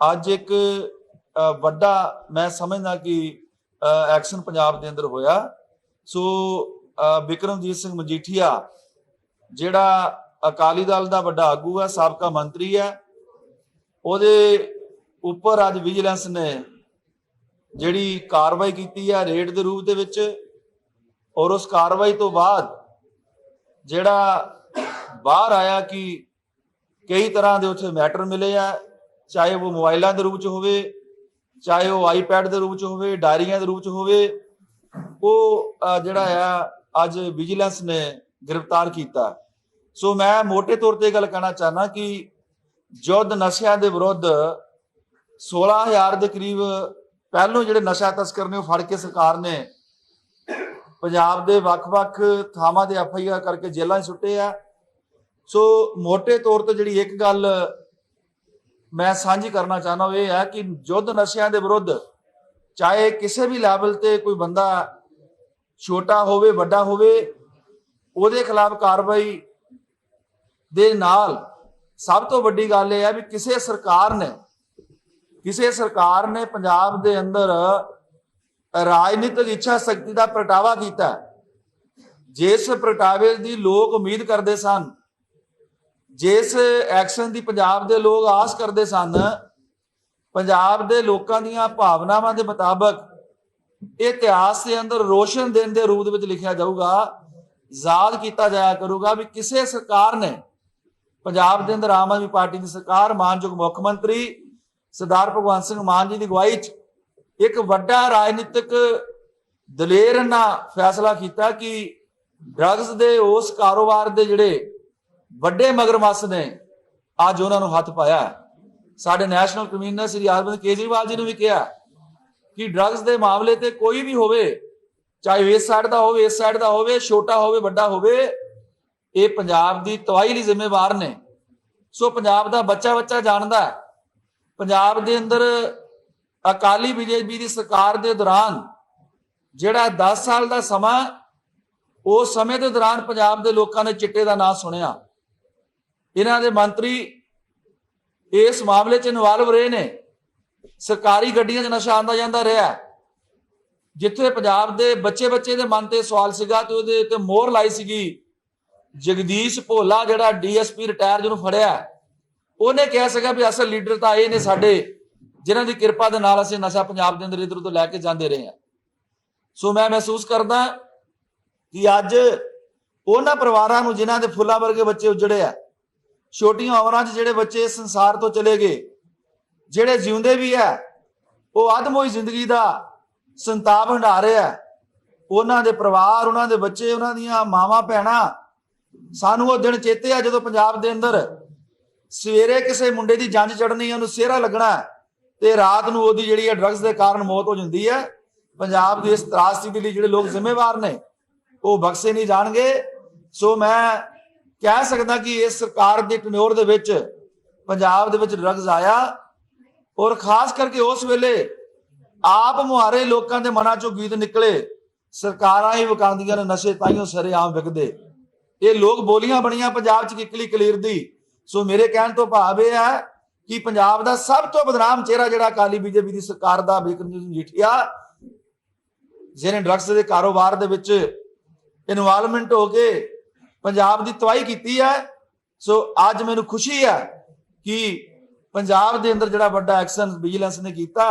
ਅੱਜ ਇੱਕ ਵੱਡਾ ਮੈਂ ਸਮਝਦਾ ਕਿ ਐਕਸ਼ਨ ਪੰਜਾਬ ਦੇ ਅੰਦਰ ਹੋਇਆ। ਸੋ ਅ, ਬਿਕਰਮਜੀਤ ਸਿੰਘ ਮਜੀਠੀਆ ਜਿਹੜਾ ਅਕਾਲੀ ਦਲ ਦਾ ਵੱਡਾ ਆਗੂ ਹੈ ਸਾਬਕਾ ਮੰਤਰੀ ਹੈ ਉਹਦੇ ਉੱਪਰ ਅੱਜ ਵਿਜੀਲੈਂਸ ਨੇ ਜਿਹੜੀ ਕਾਰਵਾਈ ਕੀਤੀ ਹੈ ਰੇਡ ਦੇ ਰੂਪ ਦੇ ਵਿੱਚ ਔਰ ਉਸ ਕਾਰਵਾਈ ਤੋਂ ਬਾਅਦ ਜਿਹੜਾ ਬਾਹਰ ਆਇਆ ਕਿ ਕਈ ਤਰ੍ਹਾਂ ਦੇ ਉੱਥੇ ਮੈਟਰ ਮਿਲੇ ਆ ਚਾਹੇ ਉਹ ਮੋਬਾਈਲਾਂ ਦੇ ਰੂਪ 'ਚ ਹੋਵੇ, ਚਾਹੇ ਉਹ ਆਈਪੈਡ ਦੇ ਰੂਪ 'ਚ ਹੋਵੇ, ਡਾਇਰੀਆਂ ਦੇ ਰੂਪ 'ਚ ਹੋਵੇ, ਉਹ ਜਿਹੜਾ ਆ, ਅੱਜ ਵਿਜੀਲੈਂਸ ਨੇ ਗ੍ਰਿਫਤਾਰ ਕੀਤਾ। ਸੋ ਮੈਂ ਮੋٹے ਤੌਰ ਤੇ ਗੱਲ ਕਹਿਣਾ ਚਾਹਨਾ ਕਿ ਜੁੱਧ ਨਸ਼ਿਆਂ ਦੇ ਵਿਰੁੱਧ 16000 ਦੇ ਕਰੀਬ ਪਹਿਲੋਂ ਜਿਹੜੇ ਨਸ਼ਾ ਤਸਕਰ ਨੇ ਉਹ ਫੜ ਕੇ ਸਰਕਾਰ ਨੇ ਪੰਜਾਬ ਦੇ ਵੱਖ-ਵੱਖ ਥਾਵਾਂ ਦੇ ਐਫਆਈਆਰ ਕਰਕੇ ਜੇਲ੍ਹਾਂ 'ਚ ਸੁੱਟੇ ਆ। ਸੋ ਮੋٹے ਤੌਰ ਤੇ ਜਿਹੜੀ ਇੱਕ ਗੱਲ ਮੈਂ ਸਾਂਝੀ ਕਰਨਾ ਚਾਹਨਾ ਉਹ ਇਹ ਹੈ ਕਿ ਜੁੱਧ ਨਸ਼ਿਆਂ ਦੇ ਵਿਰੁੱਧ ਚਾਹੇ ਕਿਸੇ ਵੀ ਲੈਵਲ ਤੇ ਕੋਈ ਬੰਦਾ ਛੋਟਾ ਹੋਵੇ, ਵੱਡਾ ਹੋਵੇ, ਉਹਦੇ ਖਿਲਾਫ ਕਾਰਵਾਈ ਦੇ ਨਾਲ ਸਭ ਤੋਂ ਵੱਡੀ ਗੱਲ ਇਹ ਹੈ ਵੀ ਕਿਸੇ ਸਰਕਾਰ ਨੇ, ਕਿਸੇ ਸਰਕਾਰ ਨੇ ਪੰਜਾਬ ਦੇ ਅੰਦਰ ਰਾਜਨੀਤਿਕ ਇੱਛਾ ਸ਼ਕਤੀ ਦਾ ਪ੍ਰਗਟਾਵਾ ਕੀਤਾ ਜਿਸ ਪ੍ਰਗਟਾਵੇ ਦੀ ਲੋਕ ਉਮੀਦ ਕਰਦੇ ਸਨ ਜਿਸ ਐਕਸ਼ਨ ਦੀ ਪੰਜਾਬ ਦੇ ਲੋਕ ਆਸ ਕਰਦੇ ਸਨ, ਪੰਜਾਬ ਦੇ ਲੋਕਾਂ ਦੀਆਂ ਭਾਵਨਾਵਾਂ ਦੇ ਮੁਤਾਬਕ ਇਹ ਇਤਿਹਾਸ ਦੇ ਅੰਦਰ ਰੋਸ਼ਨ ਦਿਨ ਦੇ ਰੂਪ ਦੇ ਵਿੱਚ ਲਿਖਿਆ ਜਾਊਗਾ, ਯਾਦ ਕੀਤਾ ਜਾਇਆ ਕਰੂਗਾ ਵੀ ਕਿਸੇ ਸਰਕਾਰ ਨੇ ਪੰਜਾਬ ਦੇ ਅੰਦਰ ਆਮ ਆਦਮੀ ਪਾਰਟੀ ਦੀ ਸਰਕਾਰ, ਮਾਨਯੋਗ ਮੁੱਖ ਮੰਤਰੀ ਸਰਦਾਰ ਭਗਵੰਤ ਸਿੰਘ ਮਾਨ ਜੀ ਦੀ ਅਗਵਾਈ 'ਚ ਇੱਕ ਵੱਡਾ ਰਾਜਨੀਤਿਕ ਦਲੇਰ ਨਾਲ ਫੈਸਲਾ ਕੀਤਾ ਕਿ ਡਰੱਗਸ ਦੇ ਉਸ ਕਾਰੋਬਾਰ ਦੇ ਜਿਹੜੇ ਵੱਡੇ ਮਗਰਮੱਸ ਨੇ। ਅੱਜ ਉਹਨਾਂ ਨੂੰ ਹੱਥ ਪਾਇਆ। ਸਾਡੇ ਨੈਸ਼ਨਲ ਕਮਿਸ਼ਨਰ ਸ੍ਰੀ ਅਰਵਿੰਦ ਕੇਜਰੀਵਾਲ ਜੀ ਨੇ ਵੀ ਕਿਹਾ ਕਿ ਡਰੱਗਸ ਦੇ ਮਾਮਲੇ ਤੇ ਕੋਈ ਵੀ ਹੋਵੇ, ਚਾਹੇ ਇਸ ਸਾਈਡ ਦਾ ਹੋਵੇ, ਇਸ ਸਾਈਡ ਦਾ ਹੋਵੇ, ਛੋਟਾ ਹੋਵੇ, ਵੱਡਾ ਹੋਵੇ, ਇਹ ਪੰਜਾਬ ਦੀ ਤਬਾਹੀ ਲਈ ਜ਼ਿੰਮੇਵਾਰ ਨੇ। ਸੋ ਪੰਜਾਬ ਦਾ ਬੱਚਾ ਬੱਚਾ ਜਾਣਦਾ ਹੈ। ਪੰਜਾਬ ਦੇ ਅੰਦਰ ਅਕਾਲੀ ਬੀਜੇਪੀ ਦੀ ਸਰਕਾਰ ਦੇ ਦੌਰਾਨ ਜਿਹੜਾ 10 ਸਾਲ ਦਾ ਸਮਾਂ, ਉਸ ਸਮੇਂ ਦੇ ਦੌਰਾਨ ਪੰਜਾਬ ਦੇ ਲੋਕਾਂ ਨੇ ਚਿੱਟੇ ਦਾ ਨਾਂ ਸੁਣਿਆ। ਇਹਨਾਂ ਦੇ ਮੰਤਰੀ ਇਸ ਮਾਮਲੇ 'ਚ ਇਨਵੋਲਵ ਰਹੇ ਨੇ। ਸਰਕਾਰੀ ਗੱਡੀਆਂ 'ਚ ਨਸ਼ਾ ਆਂਦਾ ਜਾਂਦਾ ਰਿਹਾ ਜਿੱਥੇ ਪੰਜਾਬ ਦੇ ਬੱਚੇ ਬੱਚੇ ਦੇ ਮਨ ਤੇ ਸਵਾਲ ਸੀਗਾ ਤੇ ਉਹਦੇ ਉੱਤੇ ਮੋਹਰ ਲਾਈ ਸੀਗੀ। ਜਗਦੀਸ਼ ਭੋਲਾ ਜਿਹੜਾ ਡੀਐਸਪੀ ਰਿਟਾਇਰ ਜਿਹਨੂੰ ਫੜਿਆ ਉਹਨੇ ਕਿਹਾ ਸੀਗਾ ਵੀ ਅਸਲ ਲੀਡਰ ਤਾਂ ਇਹ ਨੇ ਸਾਡੇ, ਜਿਨ੍ਹਾਂ ਦੀ ਕਿਰਪਾ ਦੇ ਨਾਲ ਅਸੀਂ ਨਸ਼ਾ ਪੰਜਾਬ ਦੇ ਅੰਦਰ ਇਧਰ ਤੋਂ ਲੈ ਕੇ ਜਾਂਦੇ ਰਹੇ ਹਾਂ। ਸੋ ਮੈਂ ਮਹਿਸੂਸ ਕਰਦਾ ਕਿ ਅੱਜ ਉਹਨਾਂ ਪਰਿਵਾਰਾਂ ਨੂੰ ਜਿਨ੍ਹਾਂ ਦੇ ਫੁੱਲਾਂ ਵਰਗੇ ਬੱਚੇ ਉਜੜੇ ਆ ਛੋਟੀਆਂ ਉਮਰਾਂ 'ਚ ਜਿਹੜੇ ਬੱਚੇ ਇਸ ਸੰਸਾਰ ਤੋਂ ਚਲੇ ਗਏ, ਜਿਹੜੇ ਜਿਉਂਦੇ ਵੀ ਹੈ, ਉਹ ਅਧਮੋਈ ਜ਼ਿੰਦਗੀ ਦਾ ਸੰਤਾਪ ਹੰਢਾ ਰਿਹਾ ਉਹਨਾਂ ਦੇ ਪਰਿਵਾਰ, ਉਹਨਾਂ ਦੇ ਬੱਚੇ, ਉਹਨਾਂ ਦੀਆਂ ਮਾਵਾਂ, ਭੈਣਾਂ ਸਾਨੂੰ ਉਹ ਦਿਨ ਚੇਤੇ ਆ ਜਦੋਂ ਪੰਜਾਬ ਦੇ ਅੰਦਰ ਸਵੇਰੇ ਕਿਸੇ ਮੁੰਡੇ ਦੀ ਜੰਜ ਚੜਨੀ ਉਹਨੂੰ ਸਿਹਰਾ ਲੱਗਣਾ ਤੇ ਰਾਤ ਨੂੰ ਉਹਦੀ ਜਿਹੜੀ ਹੈ ਡਰੱਗਸ ਦੇ ਕਾਰਨ ਮੌਤ ਹੋ ਜਾਂਦੀ ਹੈ। ਪੰਜਾਬ ਦੀ ਇਸ ਤਰਾਸਦੀ ਦੇ ਲਈ ਜਿਹੜੇ ਲੋਕ ਜ਼ਿੰਮੇਵਾਰ ਨੇ, ਉਹ ਬਖਸ਼ੇ ਨਹੀਂ ਜਾਣਗੇ। ਸੋ ਮੈਂ ਕਹਿ ਸਕਦਾ ਕਿ ਇਸ ਸਰਕਾਰ ਦੇ ਟਨਿਓਰ ਦੇ ਵਿੱਚ ਪੰਜਾਬ ਦੇ ਵਿੱਚ ਡਰੱਗਸ ਆਇਆ ਔਰ ਖਾਸ ਕਰਕੇ ਉਸ ਵੇਲੇ ਆਪ ਮੁਹਾਰੇ ਲੋਕਾਂ ਦੇ ਮਨਾਂ ਚੋਂ ਗੀਤ ਨਿਕਲੇ, ਸਰਕਾਰਾਂ ਹੀ ਵਕਾਂਦੀਆਂ ਨੇ, ਨਸ਼ੇ ਤਾਈਓ ਸਰੇਆਮ ਵਿਕਦੇ। ਇਹ ਲੋਕ ਬੋਲੀਆਂ ਬਣੀਆਂ ਪੰਜਾਬ 'ਚ ਕਿਕਲੀ ਕਲੀਰ ਦੀ। ਸੋ ਮੇਰੇ ਕਹਿਣ ਤੋਂ ਭਾਵ ਇਹ ਹੈ ਕਿ ਪੰਜਾਬ ਦਾ ਸਭ ਤੋਂ ਬਦਨਾਮ ਚਿਹਰਾ ਜਿਹੜਾ ਅਕਾਲੀ ਬੀਜੇਪੀ ਦੀ ਸਰਕਾਰ ਦਾ ਬਿਕਰਮਜੀਤ ਸਿੰਘ ਮਜੀਠੀਆ ਜਿਹਨੇ ਡਰੱਗਸ ਦੇ ਕਾਰੋਬਾਰ ਦੇ ਵਿੱਚ ਇਨਵੋਲਵਮੈਂਟ ਹੋ ਕੇ ਪੰਜਾਬ ਦੀ ਤਵਾਈ ਕੀਤੀ ਹੈ। ਸੋ ਅੱਜ ਮੈਨੂੰ ਖੁਸ਼ੀ ਹੈ ਕਿ ਪੰਜਾਬ ਦੇ ਅੰਦਰ ਜਿਹੜਾ ਵੱਡਾ ਐਕਸ਼ਨ ਵਿਜੀਲੈਂਸ ਨੇ ਕੀਤਾ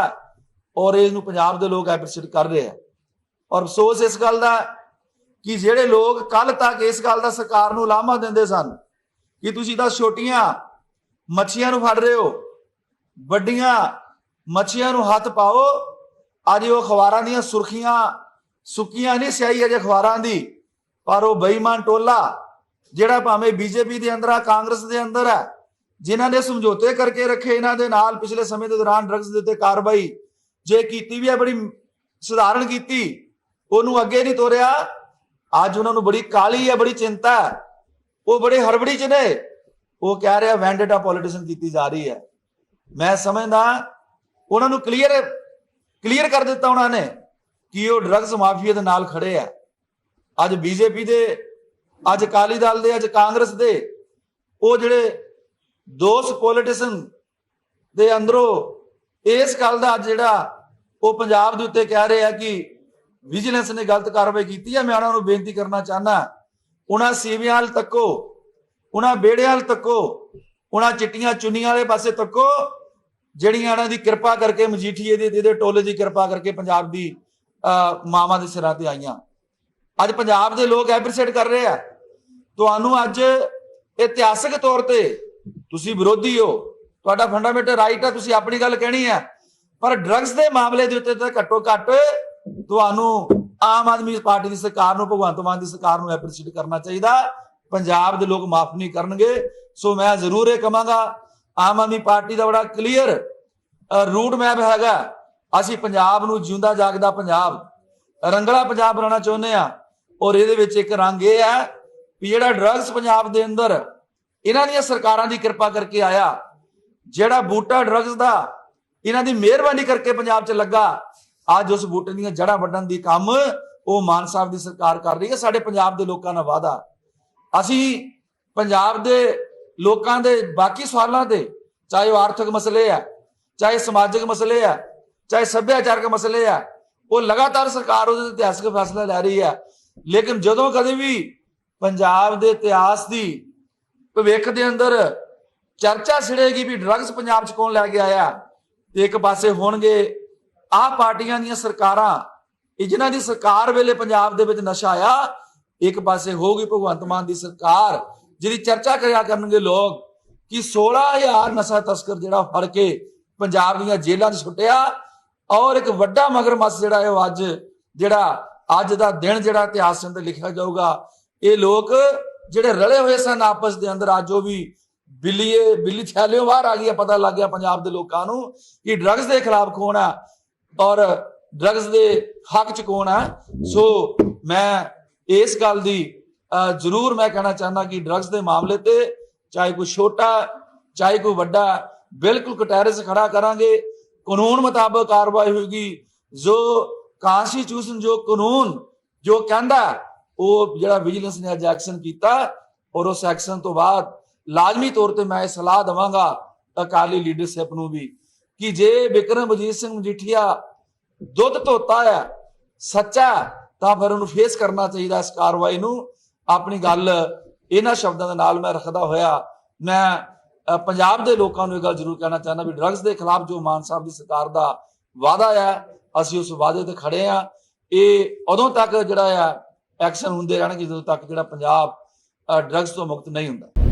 ਔਰ ਇਸ ਨੂੰ ਪੰਜਾਬ ਦੇ ਲੋਕ ਐਪਰੀਸ਼ੀਏਟ ਕਰ ਰਹੇ ਆ ਔਰ ਅਫਸੋਸ ਇਸ ਗੱਲ ਦਾ ਕਿ ਜਿਹੜੇ ਲੋਕ ਕੱਲ ਤੱਕ ਇਸ ਗੱਲ ਦਾ ਸਰਕਾਰ ਨੂੰ ਲਾਮਾ ਦਿੰਦੇ ਸਨ ਕਿ ਤੁਸੀਂ ਤਾਂ ਛੋਟੀਆਂ ਮੱਛੀਆਂ ਨੂੰ ਫੜ ਰਹੇ ਹੋ, ਵੱਡੀਆਂ ਮੱਛੀਆਂ ਨੂੰ ਹੱਥ ਪਾਓ, ਅੱਜ ਉਹ ਅਖਬਾਰਾਂ ਦੀਆਂ ਸੁਰਖੀਆਂ ਸੁੱਕੀਆਂ ਨਹੀਂ, ਸਿਆਹੀ ਅਜੇ ਅਖਬਾਰਾਂ ਦੀ, ਪਰ ਉਹ ਬੇਈਮਾਨ ਟੋਲਾ ਜਿਹੜਾ ਭਾਵੇਂ ਬੀਜੇਪੀ ਦੇ ਅੰਦਰ ਆ, ਕਾਂਗਰਸ ਦੇ ਅੰਦਰ ਹੈ ਜਿਨ੍ਹਾਂ ਨੇ ਸਮਝੌਤੇ ਕਰਕੇ ਰੱਖੇ ਇਹਨਾਂ ਦੇ ਨਾਲ ਪਿਛਲੇ ਸਮੇਂ ਦੇ ਦੌਰਾਨ ਡਰੱਗਸ ਦੇ ਉੱਤੇ ਕਾਰਵਾਈ, ਜੇ ਕੀਤੀ ਵੀ ਹੈ ਬੜੀ ਸਧਾਰਨ ਕੀਤੀ, ਉਹਨੂੰ ਅੱਗੇ ਨਹੀਂ ਤੋਰਿਆ। ਅੱਜ ਉਹਨਾਂ ਨੂੰ ਬੜੀ ਕਾਲੀ ਹੈ ਬੜੀ ਚਿੰਤਾ ਹੈ ਉਹ ਬੜੇ ਹੜਬੜੀ ਚ ਨੇ। ਉਹ ਕਹਿ ਰਿਹਾ ਵੈਂਡੇਟਾ ਪੋਲਿਟਿਸ਼ਨ ਕੀਤੀ ਜਾ ਰਹੀ ਹੈ। ਮੈਂ ਸਮਝਦਾ, ਉਹਨਾਂ ਨੂੰ ਕਲੀਅਰ ਕਲੀਅਰ ਕਰ ਦਿੱਤਾ ਉਹਨਾਂ ਨੇ ਕਿ ਉਹ ਡਰੱਗਸ ਮਾਫੀਆ ਦੇ ਨਾਲ ਖੜੇ ਆ। ਅੱਜ ਬੀਜੇਪੀ ਦੇ ਅੱਜ ਅਕਾਲੀ ਦਲ ਦੇ ਅੱਜ ਕਾਂਗਰਸ ਦੇ ਉਹ ਜਿਹੜੇ ਦੋਸਤ ਪੋਲਿਟਿਸ਼ਨ ਦੇ ਅੰਦਰੋਂ ਇਸ ਗੱਲ ਦਾ ਅੱਜ ਜਿਹੜਾ ਉਹ ਪੰਜਾਬ ਦੇ ਉੱਤੇ ਕਹਿ ਰਹੇ ਆ ਕਿ ਵਿਜੀਲੈਂਸ ਨੇ ਗਲਤ ਕਾਰਵਾਈ ਕੀਤੀ ਹੈ। ਮੈਂ ਉਹਨਾਂ ਨੂੰ ਬੇਨਤੀ ਕਰਨਾ ਚਾਹਨਾ ਉਹਨਾਂ ਸੀਵਿਆਂ ਵੱਲ ਤੱਕੋ ਉਹਨਾਂ ਬੇੜਿਆਂ ਵੱਲ ਤੱਕੋ ਉਹਨਾਂ ਚਿੱਟੀਆਂ ਚੁੰਨੀਆਂ ਵਾਲੇ ਪਾਸੇ ਤੱਕੋ ਜਿਹੜੀਆਂ ਇਹਨਾਂ ਦੀ ਕਿਰਪਾ ਕਰਕੇ ਮਜੀਠੀਏ ਦੇ ਦੇ ਟੋਲੇ ਦੀ ਕਿਰਪਾ ਕਰਕੇ ਪੰਜਾਬ ਦੀ ਅਹ, ਮਾਵਾਂ ਦੇ ਸਿਰਾਂ ਤੇ ਆਈਆਂ। ਅੱਜ ਪੰਜਾਬ ਦੇ ਲੋਕ ਐਪਰੀਸ਼ੀਏਟ ਕਰ ਰਹੇ ਆ। ਤੁਹਾਨੂੰ ਅੱਜ ਇਤਿਹਾਸਕ ਤੌਰ ਤੇ ਤੁਸੀਂ ਵਿਰੋਧੀ ਹੋ। ਤੁਹਾਡਾ ਫੰਡਾਮੈਂਟਲ ਰਾਈਟ ਹੈ ਤੁਸੀਂ ਆਪਣੀ ਗੱਲ ਕਹਿਣੀ ਹੈ ਪਰ ਡਰੱਗਸ ਦੇ ਮਾਮਲੇ ਦੇ ਉੱਤੇ ਤਾਂ ਘੱਟੋ ਘੱਟ ਤੁਹਾਨੂੰ ਆਮ ਆਦਮੀ ਪਾਰਟੀ ਦੀ ਸਰਕਾਰ ਨੂੰ, ਭਗਵੰਤ ਮਾਨ ਦੀ ਸਰਕਾਰ ਨੂੰ ਐਪਰੀਸ਼ੀਏਟ ਕਰਨਾ ਚਾਹੀਦਾ। ਪੰਜਾਬ ਦੇ ਲੋਕ ਮਾਫ ਨਹੀਂ ਕਰਨਗੇ। ਸੋ ਮੈਂ ਜ਼ਰੂਰ ਇਹ ਕਹਾਂਗਾ, ਆਮ ਆਦਮੀ ਪਾਰਟੀ ਦਾ ਬੜਾ ਕਲੀਅਰ ਰੂਟ ਮੈਪ ਹੈਗਾ। ਅਸੀਂ ਪੰਜਾਬ ਨੂੰ ਜਿਉਂਦਾ ਜਾਗਦਾ ਪੰਜਾਬ, ਰੰਗਲਾ ਪੰਜਾਬ ਬਣਾਉਣਾ ਚਾਹੁੰਦੇ ਆ। ਔਰ ਇਹਦੇ ਵਿੱਚ ਇੱਕ ਰੰਗ ਇਹ ਹੈ ਵੀ ਜਿਹੜਾ ਡਰੱਗਸ ਪੰਜਾਬ ਦੇ ਅੰਦਰ, ਇਹਨਾਂ ਦੀਆਂ ਸਰਕਾਰਾਂ ਦੀ ਕਿਰਪਾ ਕਰਕੇ ਆਇਆ, ਜਿਹੜਾ ਬੂਟਾ ਡਰੱਗਸ ਦਾ, ਇਹਨਾਂ ਦੀ ਮਿਹਰਬਾਨੀ ਕਰਕੇ ਪੰਜਾਬ 'ਚ ਲੱਗਾ, ਅੱਜ ਉਸ ਬੂਟੇ ਦੀਆਂ ਜੜ੍ਹਾਂ ਵੱਢਣ ਦੀ ਕੰਮ ਉਹ ਮਾਨ ਸਾਹਿਬ ਦੀ ਸਰਕਾਰ ਕਰ ਰਹੀ ਹੈ, ਸਾਡੇ ਪੰਜਾਬ ਦੇ ਲੋਕਾਂ ਨਾਲ ਵਾਅਦਾ। ਅਸੀਂ ਪੰਜਾਬ ਦੇ ਲੋਕਾਂ ਦੇ ਬਾਕੀ ਸਵਾਲਾਂ ਤੇ, ਚਾਹੇ ਉਹ ਆਰਥਿਕ ਮਸਲੇ ਆ ਚਾਹੇ ਸਮਾਜਿਕ ਮਸਲੇ ਆ ਚਾਹੇ ਸੱਭਿਆਚਾਰਕ ਮਸਲੇ ਆ ਉਹ ਲਗਾਤਾਰ ਸਰਕਾਰ ਉਹਦੇ ਇਤਿਹਾਸਕ ਫੈਸਲਾ ਲੈ ਰਹੀ ਹੈ। ਲੇਕਿਨ ਜਦੋਂ ਕਦੇ ਵੀ ਪੰਜਾਬ ਦੇ ਇਤਿਹਾਸ ਦੀ ਭਵਿੱਖ ਦੇ ਅੰਦਰ ਚਰਚਾ ਛਿੜੇਗੀ ਵੀ ਡਰੱਗਸ ਪੰਜਾਬ 'ਚ ਕੌਣ ਲੈ ਕੇ ਆਇਆ ਤੇ ਇੱਕ ਪਾਸੇ ਹੋਣਗੇ ਆਹ ਪਾਰਟੀਆਂ ਦੀਆਂ ਸਰਕਾਰਾਂ, ਇਹ ਜਿਨ੍ਹਾਂ ਦੀ ਸਰਕਾਰ ਵੇਲੇ ਪੰਜਾਬ ਦੇ ਵਿੱਚ ਨਸ਼ਾ ਆਇਆ, ਇੱਕ ਪਾਸੇ ਹੋਊਗੀ ਭਗਵੰਤ ਮਾਨ ਦੀ ਸਰਕਾਰ, ਜਿਹਦੀ ਚਰਚਾ ਕਰਿਆ ਕਰਨਗੇ ਲੋਕ ਕਿ 16000 ਨਸ਼ਾ ਤਸਕਰ ਜਿਹੜਾ ਫੜ ਕੇ ਪੰਜਾਬ ਦੀਆਂ ਜੇਲ੍ਹਾਂ 'ਚ ਛੁੱਟਿਆ ਔਰ ਇੱਕ ਵੱਡਾ ਮਗਰਮੱਛ ਜਿਹੜਾ ਹੈ ਉਹ ਅੱਜ ਜਿਹੜਾ ਅੱਜ ਦਾ ਦਿਨ ਜਿਹੜਾ ਇਤਿਹਾਸ ਦੇ ਅੰਦਰ ਲਿਖਿਆ ਜਾਊਗਾ ਇਹ ਲੋਕ ਜਿਹੜੇ ਰਲੇ ਹੋਏ ਸਨ ਆਪਸ ਦੇ ਅੰਦਰ ਅੱਜ ਉਹ ਵੀ ਬਿੱਲੀਏ ਬਿੱਲੀ ਥੈਲਿਓ ਬਾਹਰ ਆ ਗਈ ਪਤਾ ਲੱਗ ਗਿਆ ਪੰਜਾਬ ਦੇ ਲੋਕਾਂ ਨੂੰ ਕਿ ਡਰੱਗਸ ਦੇ ਖਿਲਾਫ ਕੌਣ ਆ ਔਰ ਡਰੱਗਸ ਦੇ ਹੱਕ ਚ ਕੌਣ ਆ ਸੋ ਮੈਂ ਇਸ ਗੱਲ ਦੀ ਅਹ, ਜ਼ਰੂਰ ਮੈਂ ਕਹਿਣਾ ਚਾਹੁੰਦਾ ਕਿ ਡਰੱਗਸ ਦੇ ਮਾਮਲੇ ਤੇ ਚਾਹੇ ਕੋਈ ਛੋਟਾ ਚਾਹੇ ਕੋਈ ਵੱਡਾ ਬਿਲਕੁਲ ਕਟਹਿਰੇ ਖੜਾ ਕਰਾਂਗੇ। ਕਾਨੂੰਨ ਮੁਤਾਬਕ ਕਾਰਵਾਈ ਹੋਏਗੀ। ਜੋ ਕਨਸਟੀਟਿਊਸ਼ਨ ਜੋ ਕਾਨੂੰਨ ਜੋ ਕਹਿੰਦਾ ਉਹ ਜਿਹੜਾ ਵਿਜੀਲੈਂਸ ਨੇ ਅੱਜ ਐਕਸ਼ਨ ਕੀਤਾ ਔਰ ਉਸ ਐਕਸ਼ਨ ਤੋਂ ਬਾਅਦ ਲਾਜ਼ਮੀ ਤੌਰ ਤੇ ਮੈਂ ਸਲਾਹ ਦਵਾਂਗਾ ਅਕਾਲੀ ਲੀਡਰਸ਼ਿਪ ਨੂੰ ਵੀ ਕਿ ਜੇ ਵਿਕਰਮ ਅਜੀਤ ਸਿੰਘ ਮਜੀਠੀਆ ਦੁੱਧ ਧੋਤਾ ਹੈ ਸੱਚਾ ਹੈ, ਤਾਂ ਫਿਰ ਉਹਨੂੰ ਫੇਸ ਕਰਨਾ ਚਾਹੀਦਾ ਇਸ ਕਾਰਵਾਈ ਨੂੰ। ਆਪਣੀ ਗੱਲ ਇਹਨਾਂ ਸ਼ਬਦਾਂ ਦੇ ਨਾਲ ਮੈਂ ਰੱਖਦਾ ਹੋਇਆ। ਮੈਂ ਪੰਜਾਬ ਦੇ ਲੋਕਾਂ ਨੂੰ ਇਹ ਗੱਲ ਜ਼ਰੂਰ ਕਹਿਣਾ ਚਾਹੁੰਦਾ ਵੀ ਡਰੱਗਸ ਦੇ ਖਿਲਾਫ ਜੋ ਮਾਨ ਸਾਹਿਬ ਦੀ ਸਰਕਾਰ ਦਾ ਵਾਅਦਾ ਹੈ ਅਸੀਂ ਉਸ ਵਾਅਦੇ ਤੇ ਖੜੇ ਆ ਇਹ ਉਦੋਂ ਤੱਕ ਜਿਹੜਾ ਆ ਐਕਸ਼ਨ ਹੁੰਦੇ ਰਹਿਣਗੇ ਜਦੋਂ ਤੱਕ ਜਿਹੜਾ ਪੰਜਾਬ ਡਰੱਗਸ ਤੋਂ ਮੁਕਤ ਨਹੀਂ ਹੁੰਦਾ।